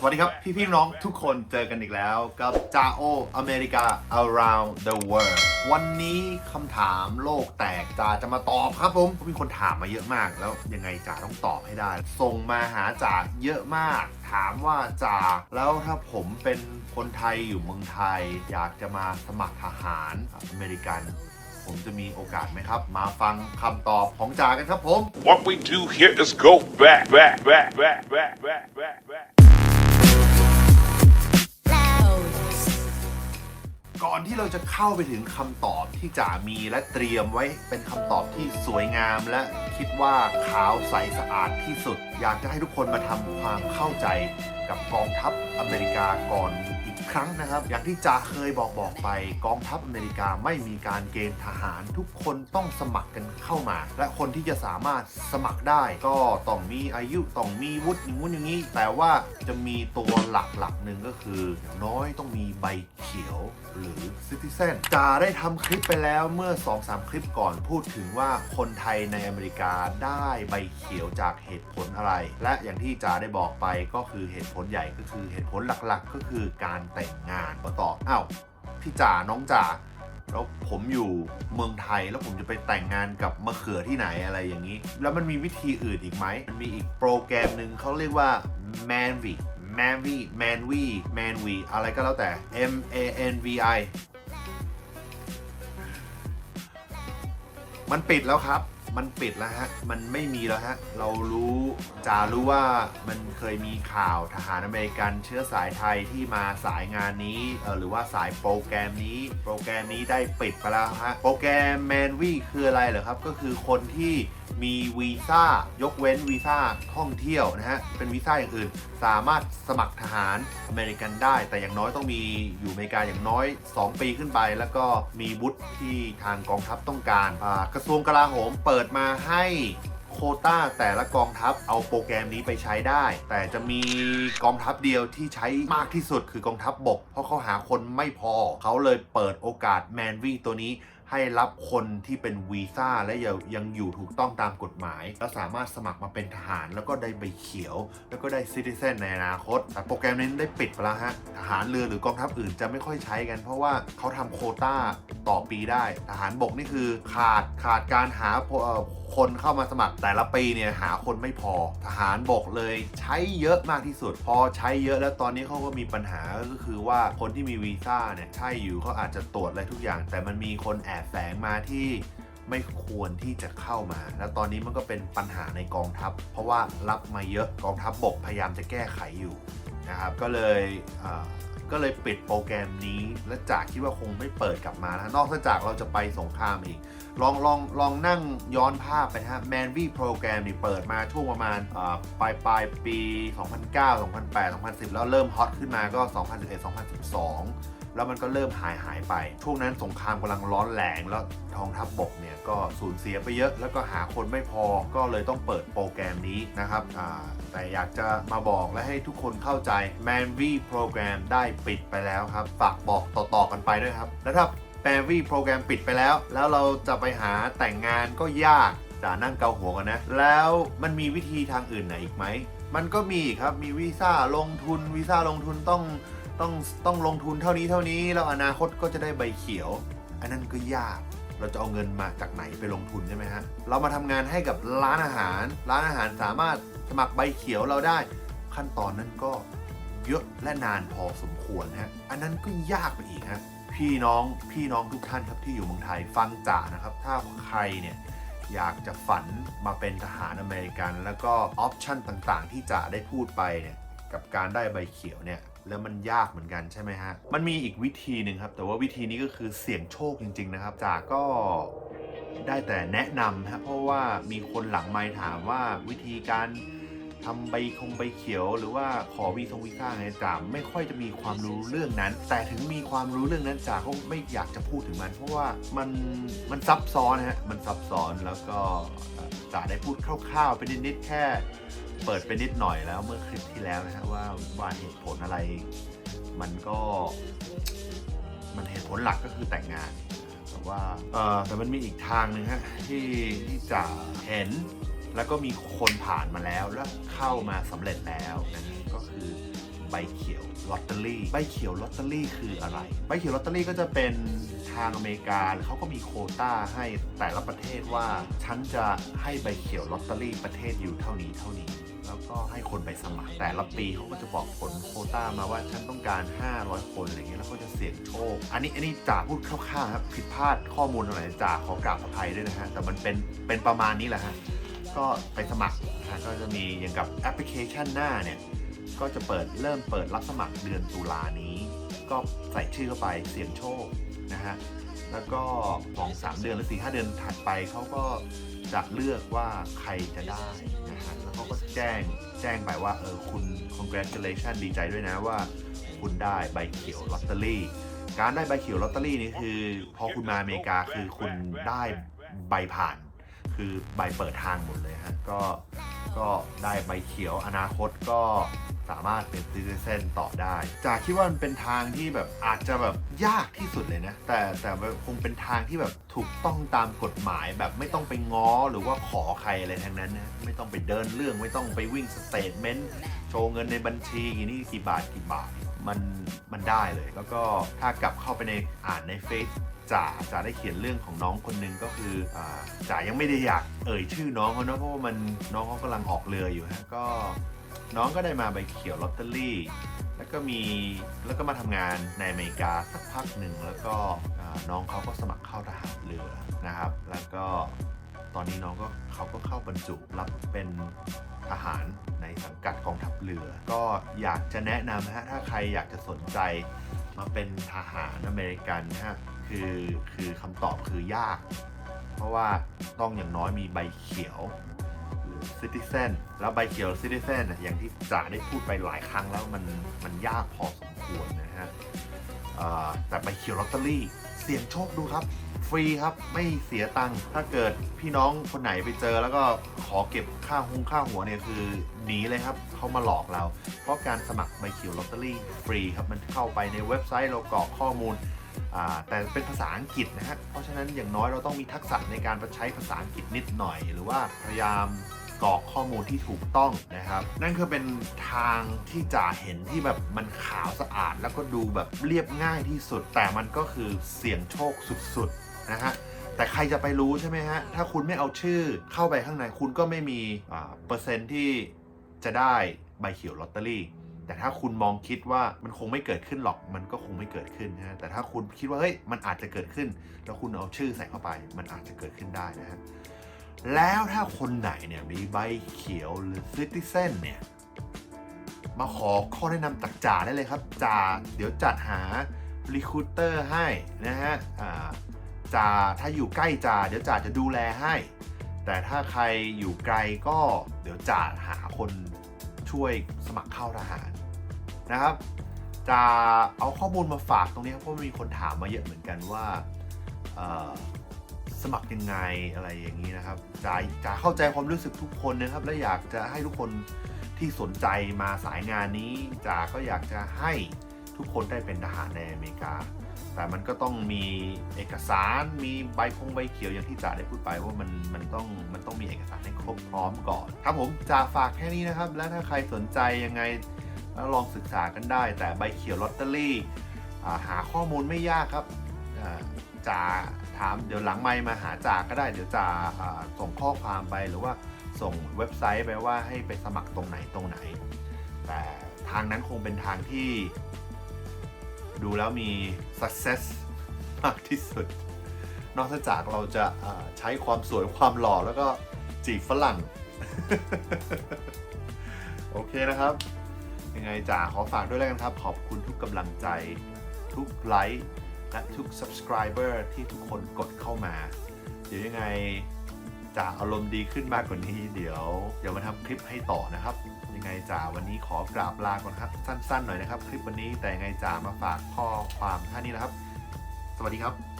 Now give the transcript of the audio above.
สวัสดีครับ พี่พี่น้องทุกคนเจอกันอีกแล้วกับจาโออเมริกา around the world วันนี้คำถามโลกแตกจาจะมาตอบครับผมมีคนถามมาเยอะมากแล้วยังไงจ่าต้องตอบให้ได้ ส่งมาหาจ่าเยอะมาก ถามว่าจ่าแล้วถ้าผมเป็นคนไทยอยู่เมืองไทย อยากจะมาสมัครทหารอเมริกันผมจะมีโอกาสไหมครับ มาฟังคำตอบของจ่ากันครับผม What we do here is go back, back, back, back, back, back, back, back. ก่อนที่เราจะเข้าไปถึงคำตอบที่จ๋ามีและเตรียมไว้เป็นคำตอบที่สวยงามและคิดว่าขาวใสสะอาดที่สุด อยากจะให้ทุกคนมาทำความเข้าใจกับกองทัพอเมริกาก่อน กครั้งนะครับ อย่างที่จ๋าเคยบอกบอกไป กองทัพอเมริกาไม่มีการเกณฑ์ทหาร ทุกคนต้องสมัครกันเข้ามา และคนที่จะสามารถสมัครได้ ก็ต้องมีอายุต้องมีวุฒิอย่างงู้นอย่างนี้ แต่ว่าจะมีตัวหลักๆหนึ่งก็คืออย่างน้อยต้องมีใบเขียวหรือ Citizen จาได้ทำคลิปไปแล้วเมื่อ 2-3 คลิปก่อนพูดถึงว่าคนไทยในอเมริกาได้ใบเขียวจากเหตุผลอะไร และอย่างที่จาได้บอกไปก็คือเหตุผลใหญ่ก็คือเหตุผลหลักๆ ก็คือการแต่งงานก็ตอบอ้าวพี่จ่าน้องจ่าแล้วผมอยู่เมืองไทยแล้วผมจะไปแต่งงานกับมะเขือที่ไหนอะไรอย่างนี้ แล้วมันมีวิธีอื่นอีกไหมมันมีอีกโปรแกรมหนึ่งเขาเรียกว่า Manvi Manvi Manvi Manvi อะไรก็แล้วแต่ M A N V I มันปิดแล้วครับ มันปิดแล้วฮะ มันไม่มีแล้วฮะ เรารู้จารู้ว่ามันเคยมีข่าวทหารอเมริกันเชื้อสายไทยที่มาสายงานนี้ หรือว่าสายโปรแกรมนี้ โปรแกรมนี้ได้ปิดไปแล้วฮะ โปรแกรมแมนวีคืออะไรเหรอครับ ก็คือคนที่มีวีซ่ายกเว้นวีซ่าท่องเที่ยวนะฮะ เป็นวีซ่าอย่างอื่น สามารถสมัครทหารอเมริกันได้ แต่อย่างน้อยต้องมีอยู่อเมริกาอย่างน้อย 2 ปีขึ้นไป แล้วก็มีวุฒิที่ทางกองทัพต้องการ กระทรวงกลาโหมเปิดมาให้โคต้าแต่ละกองทัพเอาโปรแกรมนี้ไปใช้ได้ แต่จะมีกองทัพเดียวที่ใช้มากที่สุดคือกองทัพบบก เพราะเขาหาคนไม่พอ เขาเลยเปิดโอกาสแมนวีตัวนี้ ให้รับคนที่เป็นวีซ่าและยังยังอยู่ถูกต้องตามกฎหมาย แล้วสามารถสมัครมาเป็นทหาร แล้วก็ได้ใบเขียว แล้วก็ได้ซิติเซนในอนาคต แต่โปรแกรมนี้ได้ปิดไปแล้วฮะทหารเรือหรือกองทัพอื่นจะไม่ค่อยใช้กัน เพราะว่าเขาทำโคต้าต่อปีได้ ทหารบกนี่คือขาดขาดการหาคนเข้ามาสมัครแต่ละปีเนี่ยหาคนไม่พอ ทหารบกเลยใช้เยอะมากที่สุด พอใช้เยอะแล้วตอนนี้เขาก็มีปัญหาก็คือว่าคนที่มีวีซ่าเนี่ยใช่อยู่เขาอาจจะตรวจอะไรทุกอย่าง แต่มันมีคนแอบแฝงมาที่ไม่ควรที่จะเข้ามา แล้วตอนนี้มันก็เป็นปัญหาในกองทัพ เพราะว่ารับมาเยอะกองทัพบกพยายามจะแก้ไขอยู่นะครับ ก็เลยก็เลยปิดโปรแกรมนี้ และจากคิดว่าคงไม่เปิดกลับมาแล้วนอกจากเราจะไปสงครามอีก ลองลองลองนั่งย้อนภาพไปนะฮะแมนวีโปรแกรมนี่เปิดมาช่วงประมาณปลายปลายปี 2009 2008 2010 แล้วเริ่มฮอตขึ้นมาก็ 2011 2012 แล้วมันก็เริ่มหายหายไป ช่วงนั้นสงครามกำลังร้อนแรงแล้วทองทัพบบกเนี่ยก็สูญเสียไปเยอะ แล้วก็หาคนไม่พอก็เลยต้องเปิดโปรแกรมนี้นะครับแต่อยากจะมาบอกและให้ทุกคนเข้าใจ m a n v โปรแกรมได้ปิดไปแล้วครับ ฝากบอกต่อๆกันไปด้วยครับ แล้วถ้าแปรวีโปรแกรมปิดไปแล้ว แล้วเราจะไปหาแต่งงานก็ยากจะนั่งเกาหัวกันนะ แล้วมันมีวิธีทางอื่นไหนอีกไหม มันก็มีครับ มีวีซ่าลงทุนวีซ่าลงทุนต้อง ต้องต้องลงทุนเท่านี้เท่านี้แล้วอนาคตก็จะได้ใบเขียว อันนั้นก็ยากเราจะเอาเงินมาจากไหนไปลงทุนใช่ไหมฮะเรามาทำงานให้กับร้านอาหาร ร้านอาหารสามารถสมัครใบเขียวเราได้ ขั้นตอนนั้นก็เยอะและนานพอสมควรฮะอันนั้นก็ยากไปอีกฮะพี่น้องพี่น้องทุกท่านครับที่อยู่เมืองไทยฟังจ่านะครับ ถ้าใครเนี่ยอยากจะฝันมาเป็นทหารอเมริกัน แล้วก็ออปชันต่างๆ ที่จ่าได้พูดไปเนี่ยกับการได้ใบเขียวเนี่ย แล้วมันยากเหมือนกันใช่ไหมฮะ มันมีอีกวิธีหนึ่งครับ แต่ว่าวิธีนี้ก็คือเสี่ยงโชคจริง ๆ นะครับจ่าก็ได้แต่แนะนำฮะเพราะว่ามีคนหลังไมค์ถามว่าวิธีการทำใบคงใบเขียว หรือว่าขอวีซงวีซ่าไงจ่าไม่ค่อยจะมีความรู้เรื่องนั้น แต่ถึงมีความรู้เรื่องนั้นจ่าก็ไม่อยากจะพูดถึงมัน เพราะว่ามันมันซับซ้อนนะฮะมันซับซ้อนแล้วก็จ่าได้พูดคร่าวๆไปนิดๆแค่ เปิดไปนิดหน่อยแล้วเมื่อคลิปที่แล้วนะฮะว่าว่าเหตุผลอะไร มันก็มันเหตุผลหลักก็คือแต่งงานแต่ว่าเออแต่มันมีอีกทางหนึ่งฮะที่ที่จ่าเห็นแล้วก็มีคนผ่านมาแล้วแล้วเข้ามาสำเร็จแล้วนะฮะก็คือใบเขียวลอตเตอรี่ใบเขียวลอตเตอรี่คืออะไรใบเขียวลอตเตอรี่ก็จะเป็นทางอเมริกาเขาก็มีโคต้าให้แต่ละประเทศว่า ฉันจะให้ใบเขียวลอตเตอรี่ประเทศอยู่เท่านี้เท่านี้ แล้วก็ให้คนไปสมัคร แต่ละปีเขาก็จะบอกผลโคต้ามาว่าฉันต้องการ 500 คนอะไรเงี้ยแล้วก็จะเสี่ยงโชค อันนี้อันนี้จ่าพูดคร่าวๆครับผิดพลาดข้อมูลอะไรจ่าขอกราบอภัยด้วยนะฮะแต่มันเป็นเป็นประมาณนี้แหละฮะก็ไปสมัครนะก็จะมีอย่างกับแอปพลิเคชันหน้าเนี่ยก็จะเปิดเริ่มเปิดรับสมัครเดือนตุลานี้ ก็ใส่ชื่อเข้าไปเสี่ยงโชคนะฮะแล้วก็สองสามเดือนหรือสี่ห้าเดือนถัดไปเขาก็จะเลือกว่าใครจะได้ แจ้งแจ้งไปว่าเออคุณ congratulation ดีใจด้วยนะว่า คุณได้ใบเขียวลอตเตอรี่ การได้ใบเขียวลอตเตอรี่นี่คือพอคุณมาอเมริกาคือคุณได้ใบผ่าน คือใบเปิดทางหมดเลยฮะก็ ก็ได้ใบเขียวอนาคตก็สามารถเป็นซิติเซนต่อได้ จากคิดว่ามันเป็นทางที่แบบอาจจะแบบยากที่สุดเลยนะ แต่แต่คงเป็นทางที่แบบถูกต้องตามกฎหมายแบบไม่ต้องไปง้อหรือว่าขอใครอะไรทั้งนั้นนะไม่ต้องไปเดินเรื่องไม่ต้องไปวิ่งสเตทเมนต์โชว์เงินในบัญชีกี่นี่กี่บาทกี่บาทมันมันได้เลย แล้วก็ถ้ากลับเข้าไปในอ่านในเฟซ จ่าจ่าได้เขียนเรื่องของน้องคนหนึ่งก็คืออจ่ายังไม่ได้อยากเอ่ยชื่อน้องเขาเนาะเพราะว่ามันน้องเขากำลังออกเรืออยู่ฮะก็น้องก็ได้มาใบเขียวลอตเตอรี่ แล้วก็มีแล้วก็มาทำงานในอเมริกาสักพักหนึ่งแล้วก็น้องเขาก็สมัครเข้าทหารเรือนะครับ แล้วก็ตอนนี้น้องก็เขาก็เข้าบรรจุรับเป็นทหารในสังกัดกองทัพเรือ ก็อยากจะแนะนำฮะถ้าใครอยากจะสนใจมาเป็นทหารอเมริกันนะฮะ คือคือคำตอบคือยาก เพราะว่าต้องอย่างน้อยมีใบเขียวหรือ citizen แล้วใบเขียว citizen น่ะอย่างที่จ่าได้พูดไปหลายครั้งแล้วมันมันยากพอสมควรนะฮะแต่ใบเขียวลอตเตอรี่เสี่ยงโชคดูครับฟรีครับไม่เสียตังค์ถ้าเกิดพี่น้องคนไหนไปเจอ แล้วก็ขอเก็บค่าหงค่าหัวเนี่ยคือหนีเลยครับเขามาหลอกเรา เพราะการสมัครใบเขียวลอตเตอรี่ฟรีครับมันเข้าไปในเว็บไซต์เรากรอกข้อมูล แต่เป็นภาษาอังกฤษนะฮะ เพราะฉะนั้นอย่างน้อยเราต้องมีทักษะในการใช้ภาษาอังกฤษนิดหน่อย หรือว่าพยายามกรอกข้อมูลที่ถูกต้องนะครับ นั่นคือเป็นทางที่จ่าเห็นที่แบบมันขาวสะอาด แล้วก็ดูแบบเรียบง่ายที่สุด แต่มันก็คือเสี่ยงโชคสุดๆนะฮะแต่ใครจะไปรู้ใช่ไหมฮะ ถ้าคุณไม่เอาชื่อเข้าไปข้างในคุณก็ไม่มีเปอร์เซ็นที่จะได้ใบเขียวลอตเตอรี่ แต่ถ้าคุณมองคิดว่ามันคงไม่เกิดขึ้นหรอก มันก็คงไม่เกิดขึ้นนะฮะแต่ถ้าคุณคิดว่าเฮ้ยมันอาจจะเกิดขึ้น แล้วคุณเอาชื่อใส่เข้าไป มันอาจจะเกิดขึ้นได้นะฮะแล้วถ้าคนไหนเนี่ยมีใบเขียวหรือซิติเซนเนี่ยมาขอข้อแนะนำจากจ่าได้เลยครับจ่าเดี๋ยวจัดหา recruiter ให้นะฮะจ่าถ้าอยู่ใกล้จ่าเดี๋ยวจ่าจะดูแลให้ แต่ถ้าใครอยู่ไกลก็เดี๋ยวจ่าหาคน ช่วยสมัครเข้าทหารนะครับ จะเอาข้อมูลมาฝากตรงนี้ครับเพราะมีคนถามมาเยอะเหมือนกันว่าสมัครยังไงอะไรอย่างนี้นะครับจะจะเข้าใจความรู้สึกทุกคนนะครับ และอยากจะให้ทุกคนที่สนใจมาสายงานนี้จ่าก็อยากจะให้ทุกคนได้เป็นทหารในอเมริกา แต่มันก็ต้องมีเอกสารมีใบคงใบเขียวอย่างที่จ่าได้พูดไปว่ามันมันต้องมันต้องมีเอกสารให้ครบพร้อมก่อน ครับผมจ่าฝากแค่นี้นะครับ แล้วถ้าใครสนใจยังไงแล้วลองศึกษากันได้ แต่ใบเขียวลอตเตอรี่หาข้อมูลไม่ยากครับจ่าถามเดี๋ยวหลังไมค์มาหาจ่าก็ได้เดี๋ยวจ่าส่งข้อความไปหรือว่าส่งเว็บไซต์ไปว่าให้ไปสมัครตรงไหนตรงไหน แต่ทางนั้นคงเป็นทางที่ ดูแล้วมี success มากที่สุด นอกจากเราจะใช้ความสวยความหล่อแล้วก็จีบฝรั่ง โอเคนะครับ ยังไงจ๋าขอฝากด้วยแล้วกันครับ ขอบคุณทุกกำลังใจ ทุกไลค์และทุก subscriber ที่ทุกคนกดเข้ามา เดี๋ยวยังไงจ๋าอารมณ์ดีขึ้นมากกว่านี้ เดี๋ยวเดี๋ยวมาทำคลิปให้ต่อนะครับ ยังไงจ๋าวันนี้ขอกราบลาก่อนครับ สั้นๆหน่อยนะครับ คลิปวันนี้แต่ยังไงจ๋ามาฝากข้อความท่านี้นะครับ สวัสดีครับ